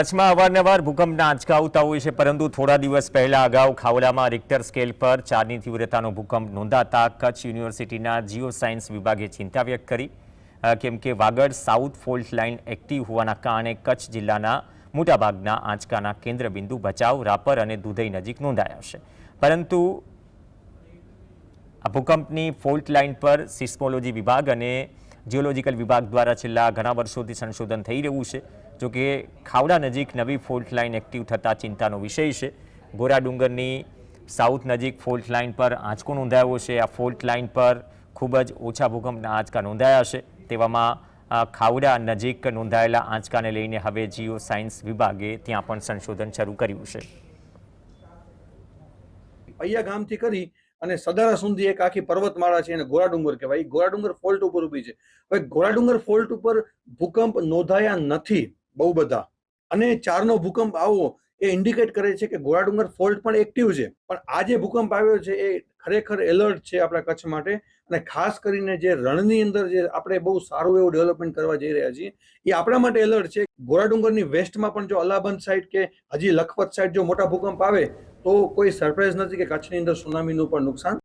કચ્છમાં અવારનવાર ભૂકંપના આંચકા આવતા હોય છે, પરંતુ થોડા દિવસ પહેલા અગાઉ ખાવડામાં રિક્ટર સ્કેલ પર ચારની તીવ્રતાનો ભૂકંપ નોંધાતા કચ્છ યુનિવર્સિટીના જીઓ સાયન્સ વિભાગે ચિંતા વ્યક્ત કરી કેમ કે Vagad south fault line active હોવાના કારણે કચ્છ જિલ્લાના મોટાભાગના આંચકાના કેન્દ્રબિંદુ ભચાઉ, રાપર અને દુધઈ નજીક નોંધાયા છે. પરંતુ આ ભૂકંપની ફોલ્ટ લાઇન પર સિસ્મોલોજી વિભાગ અને જીઓલોજીકલ વિભાગ દ્વારા છેલ્લા ઘણા વર્ષોથી સંશોધન થઈ રહ્યું છે. જો કે ખાવડા નજીક નવી ફોલ્ટ લાઇન એક્ટિવ થતાં ચિંતાનો વિષય છે. ગોરા ડુંગરની સાઉથ નજીક ફોલ્ટ લાઇન પર આંચકો નોંધાયો છે. આ ફોલ્ટ લાઇન પર ખૂબ જ ઓછા ભૂકંપના આંચકા નોંધાયા છે. તેવામાં ખાવડા નજીક નોંધાયેલા આંચકાને લઈને હવે જીઓ સાયન્સ વિભાગે ત્યાં પણ સંશોધન શરૂ કર્યું છે. અહીંયા ગામથી કરી અને સદારા સુધી એક આખી પર્વતમાળા છે એને ગોરાડુંગર કહેવાય. ગોરાડુંગર ફોલ્ટ ઉપર ઊભી છે. હવે ગોરાડુંગર ફોલ્ટ ઉપર ભૂકંપ નોંધાયા નથી બહુ બધા. અને ચારનો ભૂકંપ આવો એ ઇન્ડિકેટ કરે છે કે ગોળાડુંગર ફોલ્ટ પણ એક્ટિવ છે. પણ આ જે ભૂકંપ આવ્યો છે એ ખરેખર એલર્ટ છે આપણા કચ્છ માટે. અને ખાસ કરીને જે રણની અંદર જે આપણે બહુ સારું એવું ડેવલપમેન્ટ કરવા જઈ રહ્યા છીએ, એ આપણા માટે એલર્ટ છે. ગોળાડુંગરની વેસ્ટમાં પણ જો અલાબંધ સાઈડ કે હજી લખપત સાઈડ જો મોટા ભૂકંપ આવે, તો કોઈ સરપ્રાઈઝ નથી કે કચ્છની અંદર સુનામીનું પણ નુકસાન